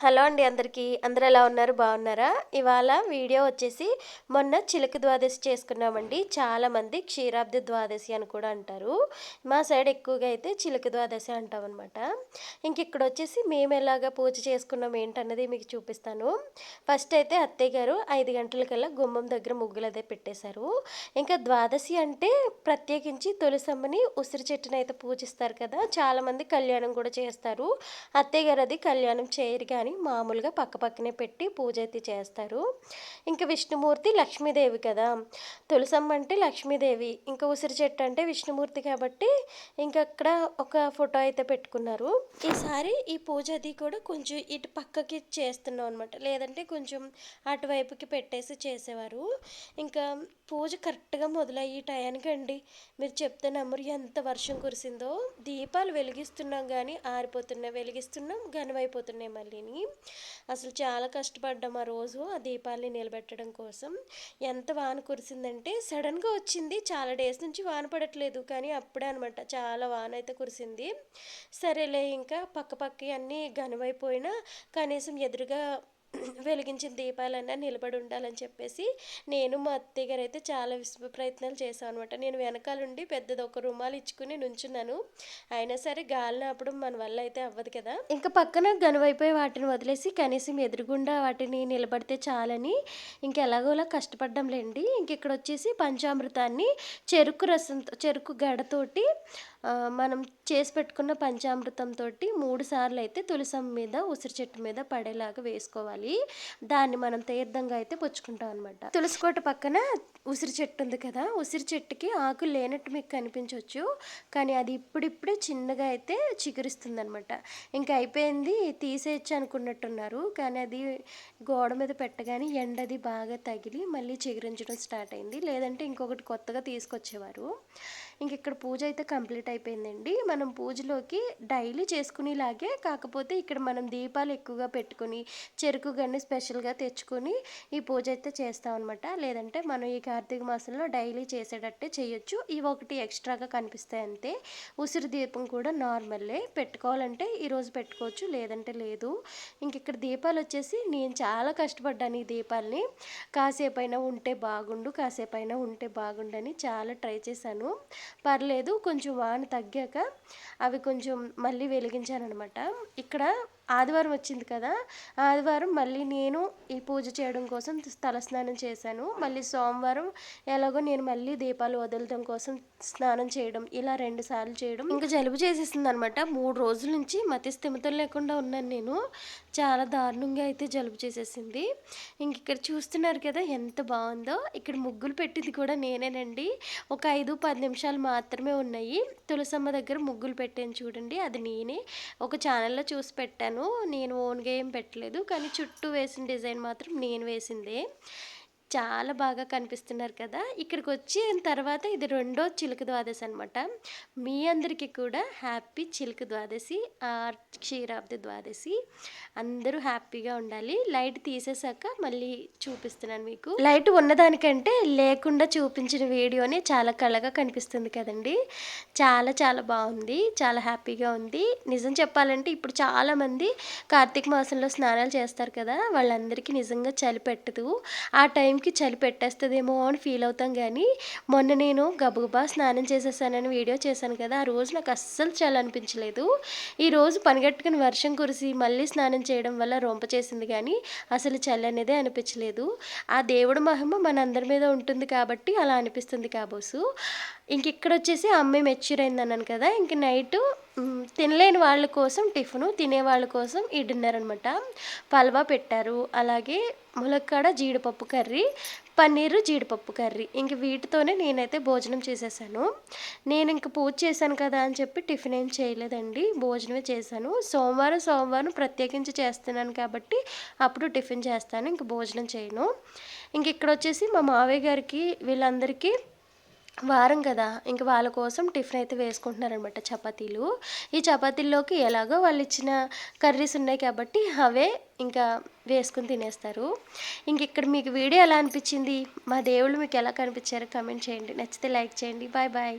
Hello అండి అందరికీ. అందరు ఎలా ఉన్నారు? బాగున్నారా? ఇవాళ వీడియో వచ్చేసి మొన్న చిలుక ద్వాదశి చేసుకున్నామండి. చాలామంది క్షీరాబ్ది ద్వాదశి అని కూడా అంటారు. మా సైడ్ ఎక్కువగా అయితే చిలుక ద్వాదశి అంటాం అనమాట ఇంక ఇక్కడ వచ్చేసి మేము ఎలాగా పూజ చేసుకున్నాం ఏంటన్నది మీకు చూపిస్తాను. ఫస్ట్ అయితే అత్తయ్య గారు ఐదు గంటలకల్లా గుమ్మం దగ్గర ముగ్గులు అదే పెట్టేశారు. ఇంకా ద్వాదశి అంటే ప్రత్యేకించి తులసమ్మని ఉసిరి చెట్టుని అయితే పూజిస్తారు కదా చాలామంది కళ్యాణం కూడా చేస్తారు. అత్తయ్య గారు అది కళ్యాణం చేయరు కానీ కానీ మామూలుగా పక్క పక్కనే పెట్టి పూజ అయితే చేస్తారు. ఇంకా విష్ణుమూర్తి లక్ష్మీదేవి కదా. తులసమ్మ అంటే లక్ష్మీదేవి. ఇంకా ఉసిరి చెట్టు అంటే విష్ణుమూర్తి కాబట్టి ఇంకా అక్కడ ఒక ఫోటో అయితే పెట్టుకున్నారు. ఈసారి ఈ పూజ అది కూడా కొంచెం ఇటు పక్కకి చేస్తున్నాం అనమాట లేదంటే కొంచెం అటువైపుకి పెట్టేసి చేసేవారు. ఇంకా పూజ కరెక్ట్గా మొదలయ్యే టయానికండి. మీరు చెప్తే నమ్మరు ఎంత వర్షం కురిసిందో. దీపాలు వెలిగిస్తున్నాం కానీ ఆరిపోతున్నాయి. వెలిగిస్తున్నాం గనువైపోతున్నాయి మళ్ళీని. అసలు చాలా కష్టపడ్డాం ఆ రోజు ఆ దీపాలని నిలబెట్టడం కోసం. ఎంత వాన కురిసిందంటే సడన్గా వచ్చింది. చాలా డేస్ నుంచి వాన పడట్లేదు. కానీ అప్పుడే అనమాట చాలా వాన అయితే కురిసింది. సరేలే ఇంకా పక్క పక్క అన్నీ ఘనమైపోయినా కనీసం ఎదురుగా వెలిగించిన దీపాలన్నా నిలబడి ఉండాలని చెప్పేసి నేను మా అత్తయ్య గారు అయితే చాలా విశ్వ ప్రయత్నాలు చేశాను అనమాట నేను వెనకాలండి పెద్దది ఒక రుమాలు ఇచ్చుకుని నుంచున్నాను. అయినా సరే గాలిన అప్పుడు మన వల్ల అయితే అవ్వదు కదా. ఇంకా పక్కన గనువైపోయి వాటిని వదిలేసి కనీసం ఎదురుగుండా వాటిని నిలబడితే చాలని ఇంకెలాగోలా కష్టపడ్డంలేండి. ఇంక ఇక్కడ వచ్చేసి పంచామృతాన్ని చెరుకు రసంతో చెరుకు గడతోటి మనం చేసి పెట్టుకున్న పంచామృతంతో మూడు సార్లు అయితే తులసం మీద ఉసిరి చెట్టు మీద పడేలాగా వేసుకోవాలి. దాన్ని మనం తీర్థంగా అయితే పుచ్చుకుంటాం అనమాట తులసికోట పక్కన ఉసిరి చెట్టు ఉంది కదా ఉసిరి చెట్టుకి ఆకులు లేనట్టు మీకు కనిపించవచ్చు కానీ అది ఇప్పుడిప్పుడే చిన్నగా అయితే చిగురిస్తుంది అనమాట ఇంకా అయిపోయింది తీసేయచ్చు అనుకున్నట్టున్నారు. కానీ అది గోడ మీద పెట్టగానే ఎండది బాగా తగిలి మళ్ళీ చిగురించడం స్టార్ట్ అయింది. లేదంటే ఇంకొకటి కొత్తగా తీసుకొచ్చేవారు. ఇంక ఇక్కడ పూజ అయితే కంప్లీట్ అయిపోయిందండి. మనం పూజలోకి డైలీ చేసుకునేలాగే కాకపోతే ఇక్కడ మనం దీపాలు ఎక్కువగా పెట్టుకుని చెరుకు గన్ని స్పెషల్గా తెచ్చుకొని ఈ పూజ అయితే చేస్తాం అనమాట లేదంటే మనం ఈ కార్తీక మాసంలో డైలీ చేసేటట్టే చేయొచ్చు. ఇవి ఒకటి ఎక్స్ట్రాగా కనిపిస్తాయి అంతే. ఉసిరి దీపం కూడా నార్మల్లే. పెట్టుకోవాలంటే ఈరోజు పెట్టుకోవచ్చు లేదంటే లేదు. ఇంక ఇక్కడ దీపాలు వచ్చేసి నేను చాలా కష్టపడ్డాను ఈ దీపాలని. కాసేపు అయినా ఉంటే బాగుండు కాసేపు అయినా ఉంటే బాగుండని చాలా ట్రై చేశాను. పర్లేదు కొంచెం వాన తగ్గాక అవి కొంచెం మళ్ళీ వెలిగించాను అనమాట ఇక్కడ ఆదివారం వచ్చింది కదా ఆదివారం మళ్ళీ నేను ఈ పూజ చేయడం కోసం తలస్నానం చేశాను. మళ్ళీ సోమవారం ఎలాగో నేను మళ్ళీ దీపాలు వదలడం కోసం స్నానం చేయడం ఇలా రెండు సార్లు చేయడం ఇంకా జలుబు చేసేసింది అనమాట మూడు రోజుల నుంచి మతి స్థిమితం లేకుండా ఉన్నాను నేను. చాలా దారుణంగా అయితే జలుబు చేసేసింది. ఇంక ఇక్కడ చూస్తున్నారు కదా ఎంత బాగుందో. ఇక్కడ ముగ్గులు పెట్టింది కూడా నేనేనండి. ఒక ఐదు పది నిమిషాలు మాత్రమే ఉన్నాయి. తులసమ్మ దగ్గర ముగ్గులు పెట్టాను చూడండి అది నేనే. ఒక ఛానల్లో చూసి పెట్టాను. నేను ఓన్గా ఏం పెట్టలేదు. కానీ చుట్టూ వేసిన డిజైన్ మాత్రం నేను వేసిందే. చాలా బాగా కనిపిస్తున్నారు కదా. ఇక్కడికి వచ్చిన తర్వాత ఇది రెండో చిలుక ద్వాదశి అనమాట మీ అందరికీ కూడా హ్యాపీ చిలుక ద్వాదశి ఆర్ క్షీరాబ్ది ద్వాదశి. అందరూ హ్యాపీగా ఉండాలి. లైట్ తీసేసాక మళ్ళీ చూపిస్తున్నాను మీకు. లైట్ ఉన్నదానికంటే లేకుండా చూపించిన వీడియోని చాలా కళగా కనిపిస్తుంది కదండి. చాలా చాలా బాగుంది. చాలా హ్యాపీగా ఉంది. నిజం చెప్పాలంటే ఇప్పుడు చాలామంది కార్తీక మాసంలో స్నానాలు చేస్తారు కదా. వాళ్ళందరికీ నిజంగా చలి పెట్టదు. ఆ టైం టైంకి చలి పెట్టేస్తుందేమో అని ఫీల్ అవుతాం కానీ మొన్న నేను గబగబా స్నానం చేసేసానని వీడియో చేశాను కదా ఆ రోజు నాకు అస్సలు చలి అనిపించలేదు ఈరోజు పనిగట్టుకుని వర్షం కురిసి మళ్ళీ స్నానం చేయడం వల్ల రొంప చేసింది కానీ అసలు చలి అనేదే అనిపించలేదు. ఆ దేవుడు మహిమ మనందరి మీద ఉంటుంది కాబట్టి అలా అనిపిస్తుంది కాబోసు. ఇంక ఇక్కడ వచ్చేసి అమ్మాయి మెచ్యూర్ అయింది అన్నాను కదా ఇంక నైట్ తినలేని వాళ్ళ కోసం టిఫిను తినే వాళ్ళ కోసం ఈ డిన్నర్ అనమాట పల్వా పెట్టారు అలాగే ములక్కాడ జీడిపప్పు కర్రీ పన్నీరు జీడిపప్పు కర్రీ. ఇంక వీటితోనే నేనైతే భోజనం చేసేసాను. నేను ఇంక పూజ చేశాను కదా అని చెప్పి టిఫిన్ ఏం చేయలేదండి భోజనమే చేశాను. సోమవారం సోమవారం ప్రత్యేకించి చేస్తున్నాను కాబట్టి అప్పుడు టిఫిన్ చేస్తాను ఇంక భోజనం చేయను. ఇంక ఇక్కడ వచ్చేసి మా మావయ్య గారికి వీళ్ళందరికీ వారం కదా. ఇంక వాళ్ళ కోసం టిఫిన్ అయితే వేసుకుంటున్నారనమాట చపాతీలు. ఈ చపాతీల్లోకి ఎలాగో వాళ్ళు ఇచ్చిన కర్రీస్ ఉన్నాయి కాబట్టి అవే ఇంకా వేసుకుని తినేస్తారు. ఇంక ఇక్కడ మీకు వీడియో ఎలా అనిపించింది? మా దేవుళ్ళు మీకు ఎలా కనిపించారో కమెంట్ చేయండి. నచ్చితే లైక్ చేయండి. Bye bye.